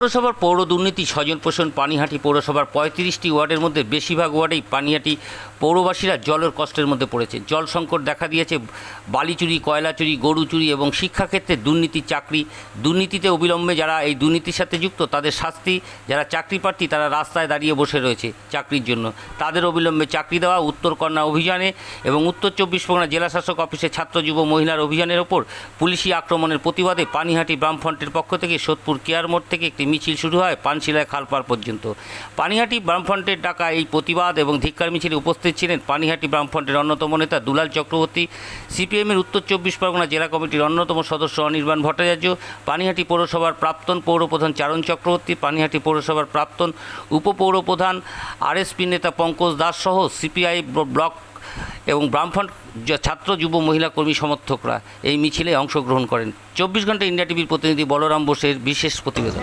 পৌরসভার পৌর দুর্নীতি, স্বজন পোষণ, পানিহাটি পৌরসভার পঁয়ত্রিশটি ওয়ার্ডের মধ্যে বেশিরভাগ ওয়ার্ডেই পানিহাটি পৌরবাসীরা জলের কষ্টের মধ্যে পড়েছে। জল সংকট দেখা দিয়েছে, বালি চুরি, কয়লা চুরি, গরু চুরি এবং শিক্ষাক্ষেত্রে দুর্নীতি, চাকরি। দুর্নীতিতে অবিলম্বে যারা এই দুর্নীতির সাথে যুক্ত, তাদের শাস্তি, যারা চাকরি প্রার্থী, তারা রাস্তায় দাঁড়িয়ে বসে রয়েছে চাকরির জন্য। তাদের অবিলম্বে চাকরি দেওয়া, উত্তর কন্যা অভিযানে এবং উত্তর চব্বিশ পরগনা জেলা শাসক অফিসে ছাত্র যুব মহিলার অভিযানের ওপর পুলিশি আক্রমণের প্রতিবাদে পানিহাটি বামফ্রন্টের পক্ষ থেকে সোদপুর কেয়ার মোড় থেকে একটি মিছিল শুরু হয় পানশিলায় খালপাড় পর্যন্ত। পানিহাটি বামফ্রন্টের ডাকা এই প্রতিবাদ এবং ধিক্কার মিছিলে উপস্থিত ছিলেন পানিহাটি বামফ্রন্টের অন্যতম নেতা দুলাল চক্রবর্তী, সিপিএমের উত্তর চব্বিশ পরগনা জেলা কমিটির অন্যতম সদস্য অনির্বাণ ভট্টাচার্য, পানিহাটি পৌরসভার প্রাক্তন পৌরপ্রধান চারণ চক্রবর্তী, পানিহাটি পৌরসভার প্রাক্তন উপপৌরপ্রধান আরএসপি নেতা পঙ্কজ দাস সহ সিপিআই ব্লক এবং বামফ্রন্ট ছাত্র, যুব, মহিলা, কর্মী, সমর্থকরা এই মিছিলে অংশগ্রহণ করেন। চব্বিশ ঘণ্টা ইন্ডিয়া টিভির প্রতিনিধি বলরাম বোসের বিশেষ প্রতিবেদন।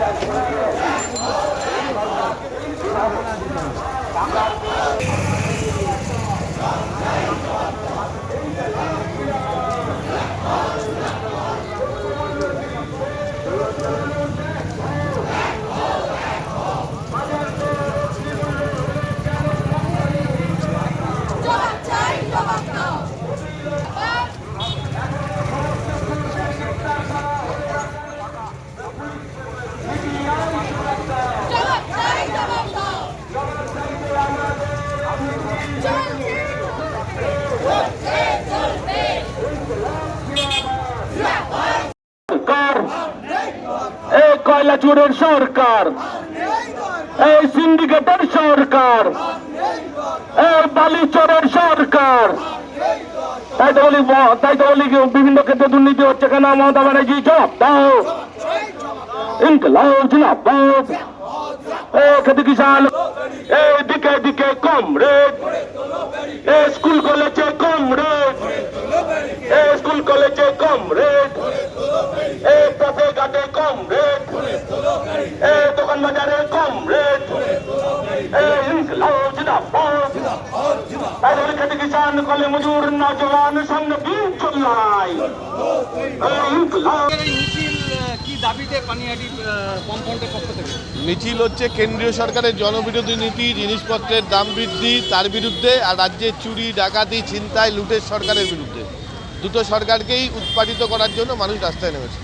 জবাব কয়লা সরকার, এই সিন্ডিকেটের সরকার, এই বালি চোরের সরকার। তাই তো বলি, তাই তো বলি বিভিন্ন ক্ষেত্রে দুর্নীতি হচ্ছে কেন? মমতা ব্যানার্জি, জবাব দাও। ইনকলাব জিন্দাবাদ এ খেতে কিষান এই দিকে দিকে কম রেট এ স্কুল কলেজে কম তাদের খেতে কিষান কলে মজুর নজওয়ান সঙ্গে বিচ লড়াই এ ইনকলাব। এই মিছিল হচ্ছে কেন্দ্রীয় সরকারের জনবিরোধী নীতি জিনিসপত্রের দাম বৃদ্ধি তার বিরুদ্ধে আর রাজ্যের চুরি ডাকাতি ছিনতাই লুটের সরকারের বিরুদ্ধে। দুটো সরকারকেই উৎপাদিত করার জন্য মানুষ রাস্তায় নেমেছে।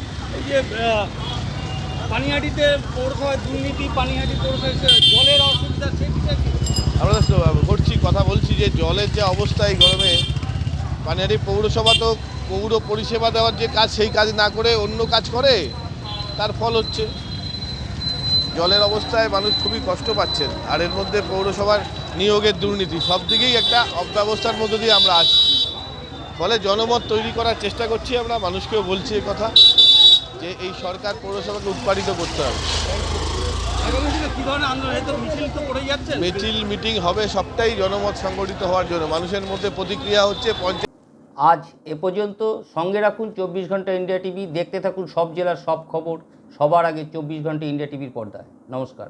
পানিহাটিতে পৌরসভায় দুর্নীতি পানিহাটি পৌরসভায় জলের অসুবিধা সে কি? আমরা করছি, কথা বলছি যে জলের যে অবস্থা এই গরমে, পানিহাটি পৌরসভা তো পৌর পরিষেবা দেওয়ার যে কাজ, সেই কাজ না করে অন্য কাজ করে, তার ফল হচ্ছে। জলের অবস্থায় মানুষ খুবই কষ্ট পাচ্ছেন, আর এর মধ্যে পৌরসভার নিয়োগের দুর্নীতি, সব দিকেই একটা অব্যবস্থার মধ্য দিয়ে আমরা আছি ফলে জনমত তৈরি করার চেষ্টা করছি আমরা, মানুষকেও বলছি কথা। যে এই সরকার পৌরসভাকে উৎপাদিত করতে হবে। মিছিল মিটিং হবে সবটাই জনমত সংগঠিত হওয়ার জন্য। মানুষের মধ্যে প্রতিক্রিয়া হচ্ছে পঞ্চায়েত আজ এ পর্যন্ত সঙ্গে রাখুন চব্বিশ ঘণ্টা ইন্ডিয়া টিভি। দেখতে থাকুন সব জেলার সব খবর। সবার আগে চব্বিশ ঘণ্টা ইন্ডিয়া টিভির পর্দায়। নমস্কার।